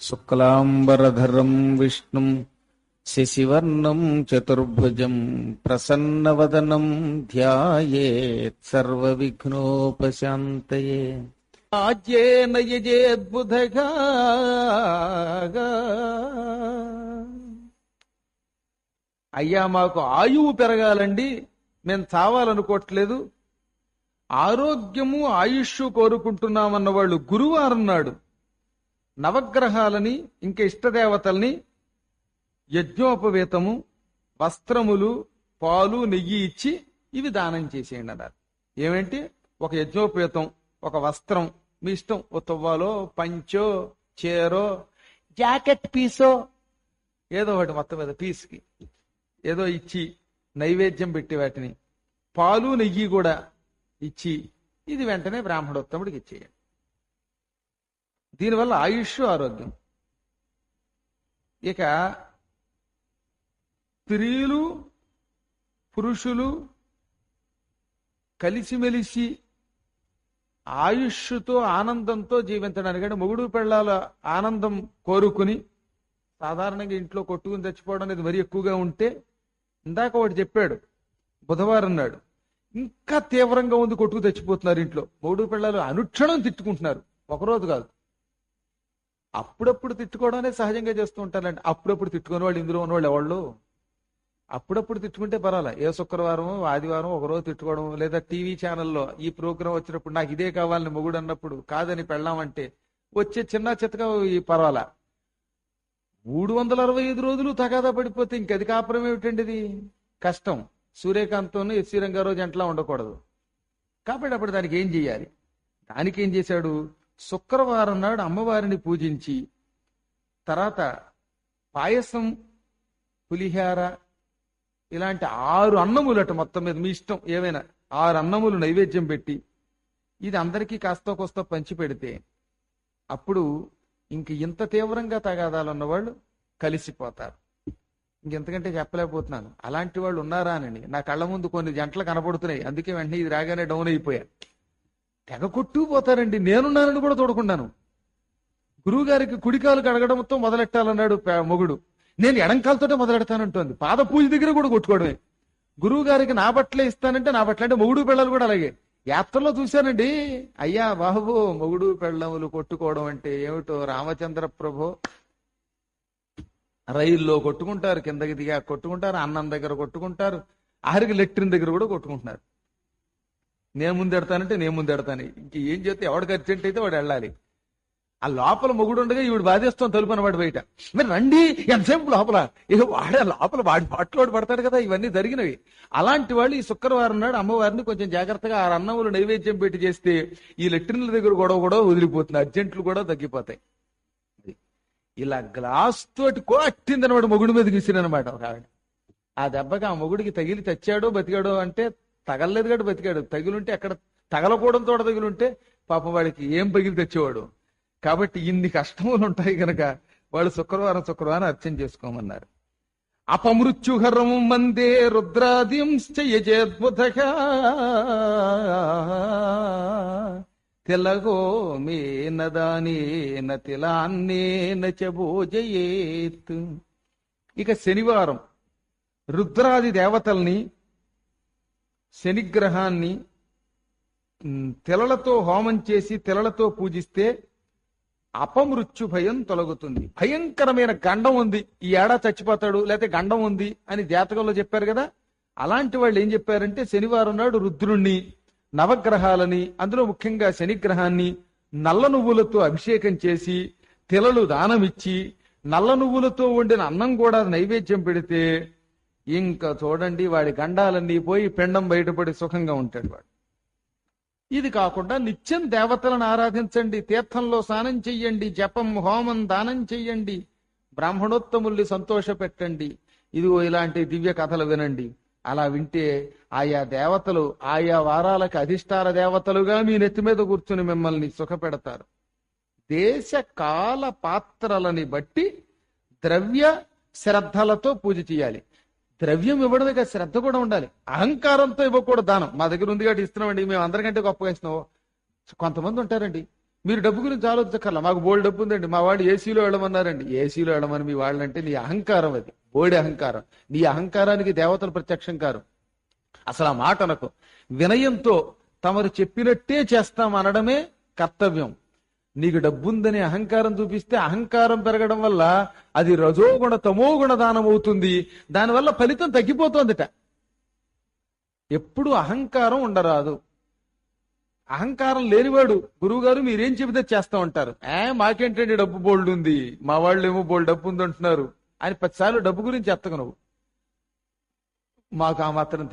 శుక్లాంబరధరం విష్ణు శశివర్ణం చతుర్భుజం ప్రసన్నవదనం ధ్యాయేత్ సర్వవిఘ్నోపశాంతయే. ఆజ్యేన యజేద్బుధగా. అయ్యా మాకు ఆయువు పెరగాలండి. మేము చావాలనుకోవట్లేదు. ఆరోగ్యము ఆయుష్ కోరుకుంటున్నామన్న వాళ్ళు గురువారం నాడు. నవగ్రహాలని ఇంకా ఇష్టదేవతల్ని యజ్ఞోపవేతము వస్త్రములు పాలు నెయ్యి ఇచ్చి ఇవి దానం చేసేయండి అన్నారు. ఏమేంటి? ఒక యజ్ఞోపవేతం ఒక వస్త్రం మీ ఇష్టం. ఓ తువ్వాలో పంచో చీరో జాకెట్ పీసో ఏదో ఒకటి మొత్తం మీద పీస్కి. ఏదో ఇచ్చి నైవేద్యం పెట్టి వాటిని. పాలు నెయ్యి కూడా ఇచ్చి ఇది వెంటనే బ్రాహ్మణోత్తముడికి ఇచ్చేయండి. దీనివల్ల ఆయుష్ ఆరోగ్యం. ఇక స్త్రీలు పురుషులు కలిసిమెలిసి ఆయుష్తో ఆనందంతో జీవించడానికి అంటే మొగుడు పెళ్ళాల ఆనందం కోరుకుని సాధారణంగా ఇంట్లో కొట్టుకుని తెచ్చిపోవడం అనేది మరీ ఎక్కువగా ఉంటే ఇందాక ఒకటి చెప్పాడు బుధవారం నాడు. ఇంకా తీవ్రంగా ఉంది కొట్టుకు తెచ్చిపోతున్నారు ఇంట్లో. మొగుడు పిల్లలు అనుక్షణం తిట్టుకుంటున్నారు. ఒకరోజు కాదు. అప్పుడప్పుడు తిట్టుకోవడం అనేది సహజంగా చేస్తూ ఉంటారండి అప్పుడప్పుడు తిట్టుకునే వాళ్ళు ఇందులో ఉన్నవాళ్ళు ఎవళ్ళు? అప్పుడప్పుడు తిట్టుకుంటే పర్వాలే. ఏ శుక్రవారం ఆదివారం ఒకరోజు తిట్టుకోవడం లేదా టీవీ ఛానల్లో ఈ ప్రోగ్రాం వచ్చినప్పుడు నాకు ఇదే కావాలని మొగుడు అన్నప్పుడు కాదని పెళ్ళామంటే వచ్చే చిన్న చిత్తగా ఈ పర్వాలా. మూడు వందల అరవై ఐదు రోజులు తగాదా పడిపోతే ఇంకది కాపురం ఏమిటండి ఇది? కష్టం. సూర్యకాంత్తోనూ ఎస్సీ రంగారావు జంటలా ఉండకూడదు. కాబట్టి అప్పుడు దానికి ఏం చేయాలి? దానికి ఏం చేశాడు? శుక్రవారం నాడు అమ్మవారిని పూజించి తర్వాత పాయసం పులిహార ఇలాంటి ఆరు అన్నములట మొత్తం మీద మీ ఇష్టం ఏమైనా ఆరు అన్నములు నైవేద్యం పెట్టి ఇది అందరికీ కాస్త కోస్త పంచి పెడితే అప్పుడు ఇంక ఇంత తీవ్రంగా తగాదాలు ఉన్నవాళ్ళు కలిసిపోతారు. ఇంకెంతకంటే చెప్పలేకపోతున్నాను. అలాంటి వాళ్ళు ఉన్నారా అని. నా కళ్ళ ముందు కొన్ని జంటలు కనపడుతున్నాయి. అందుకే వెంటనే ఇది రాగానే డౌన్ అయిపోయాను తెగ కొట్టుకుపోతారండి నేనున్నానని కూడా చూడకుండాను గురువు గారికి కుడికాలు కడగడంతో మొదలెట్టాలన్నాడు మొగుడు. నేను ఎడంకాలతోటే మొదలెడతానంటోంది. పాద పూజ దగ్గర కూడా కొట్టుకోవడమే. గురువు గారికి నా బట్టలే ఇస్తానంటే నా బట్టలు అంటే మొగుడు పిల్లలు కూడా అలాగే. యాత్రలో చూశానండి. అయ్యా బాబు మొగుడు పెళ్ళములు కొట్టుకోవడం అంటే ఏమిటో రామచంద్ర ప్రభు. రైల్లో కొట్టుకుంటారు కిందకి దిగా కొట్టుకుంటారు అన్నం దగ్గర కొట్టుకుంటారు ఆఖరికి లెట్రిన్ దగ్గర కూడా కొట్టుకుంటున్నారు. నేను ముందెడతానంటే నేను ముందెడతాను. ఇంక ఏం చేస్తే ఎవడికి అర్జెంట్ అయితే వాడు వెళ్ళాలి. ఆ లోపల మొగుడు ఉండగా బాధేస్తాం తలుపు అనవాడు బయట. మీరు రండి ఎంతసేపు లోపల? ఇక వాడే లోపల వాడి పాటలోడు పడతాడు కదా ఇవన్నీ జరిగినవి. అలాంటి వాళ్ళు ఈ శుక్రవారం నాడు అమ్మవారిని కొంచెం జాగ్రత్తగా ఆ అన్నములు నైవేద్యం పెట్టి చేస్తే ఈ లెట్రిన్ల దగ్గర గొడవ కూడా వదిలిపోతుంది అర్జెంట్లు కూడా తగ్గిపోతాయి. ఇలా గ్లాస్ తోటి కొట్టిందనమాట మొగుడు మీద గీసినమాట అనమాట ఆవిడ. ఆ దెబ్బకి ఆ మొగుడికి తగిలి తెచ్చాడో బతికాడో అంటే తగలలేదు కాబట్టి బతికాడు. తగిలుంటే అక్కడ తగలకూడదు తోట తగిలుంటే పాప వాడికి ఏం పగిలి తెచ్చేవాడు? కాబట్టి ఇన్ని కష్టములు ఉంటాయి కనుక వాళ్ళు శుక్రవారం శుక్రవారం అర్చన చేసుకోమన్నారు. అపమృత్యుహరం మందే రుద్రాదింశ్చయజేద్బుధగా తిలగో మేన దానేన తిలాన్నేన చోజయేత్ ఇక శనివారం రుద్రాది దేవతల్ని శనిగ్రహాన్ని తెలలతో హోమం చేసి తెలలతో పూజిస్తే అపమృత్యు భయం తొలగుతుంది. భయంకరమైన గండం ఉంది. ఈ ఏడా చచ్చిపోతాడు లేకపోతే గండం ఉంది అని జాతకంలో చెప్పారు కదా? అలాంటి వాళ్ళు ఏం చెప్పారంటే శనివారం నాడు రుద్రుణ్ణి నవగ్రహాలని అందులో ముఖ్యంగా శనిగ్రహాన్ని నల్ల నువ్వులతో అభిషేకం చేసి తిలలు దానమిచ్చి నల్ల నువ్వులతో వండిన అన్నం కూడా నైవేద్యం పెడితే ఇంకా చూడండి వాడి గండాలన్నీ పోయి పిండం బయటపడి సుఖంగా ఉంటాడు వాడు. ఇది కాకుండా నిత్యం దేవతలను ఆరాధించండి తీర్థంలో స్నానం చెయ్యండి జపం హోమం దానం చెయ్యండి బ్రాహ్మణోత్తముల్ని సంతోష పెట్టండి ఇదిగో ఇలాంటి దివ్య కథలు వినండి. అలా వింటే ఆయా దేవతలు ఆయా వారాలకు అధిష్టాన దేవతలుగా మీ నెత్తి మీద కూర్చుని మిమ్మల్ని సుఖపెడతారు. దేశ కాల పాత్రలని బట్టి ద్రవ్య శ్రద్ధలతో పూజ చేయాలి. ద్రవ్యం ఇవ్వడమే కాదు శ్రద్ధ కూడా ఉండాలి. అహంకారంతో ఇవ్వకూడదు దానం. మా దగ్గర ఉంది కాబట్టి ఇస్తున్నామండి. మేము అందరికంటే గొప్పగా ఇస్తున్నావు కొంతమంది ఉంటారండి. మీరు డబ్బు గురించి ఆలోచించక్కర్లా. మాకు బోల్డ్ డబ్బు ఉందండి. మా వాళ్ళు ఏసీలో వెళ్ళమన్నారండి. ఏసీలో వెళ్ళమని మీ వాళ్ళంటే నీ అహంకారం అది. బోడి అహంకారం. నీ అహంకారానికి దేవతలు ప్రత్యక్షం కారు. అసలు ఆ మాట అనకు. వినయంతో తమరు చెప్పినట్టే చేస్తాం అనడమే కర్తవ్యం. నీకు డబ్బుందని అహంకారం చూపిస్తే అహంకారం పెరగడం వల్ల అది రజోగుణ తమోగుణ దానం అవుతుంది దానివల్ల ఫలితం తగ్గిపోతోందిట. ఎప్పుడు అహంకారం ఉండరాదు. అహంకారం లేనివాడు గురువుగారు మీరేం చెబితే చేస్తా ఉంటారు. ఏ మాకేంటండి డబ్బు బోల్డ్ ఉంది మా వాళ్ళు ఏమో బోల్డ్ డబ్బు ఉంది అంటున్నారు అని పదిసార్లు డబ్బు గురించి ఎత్తగ నువ్వు మాకు ఆ మాత్రం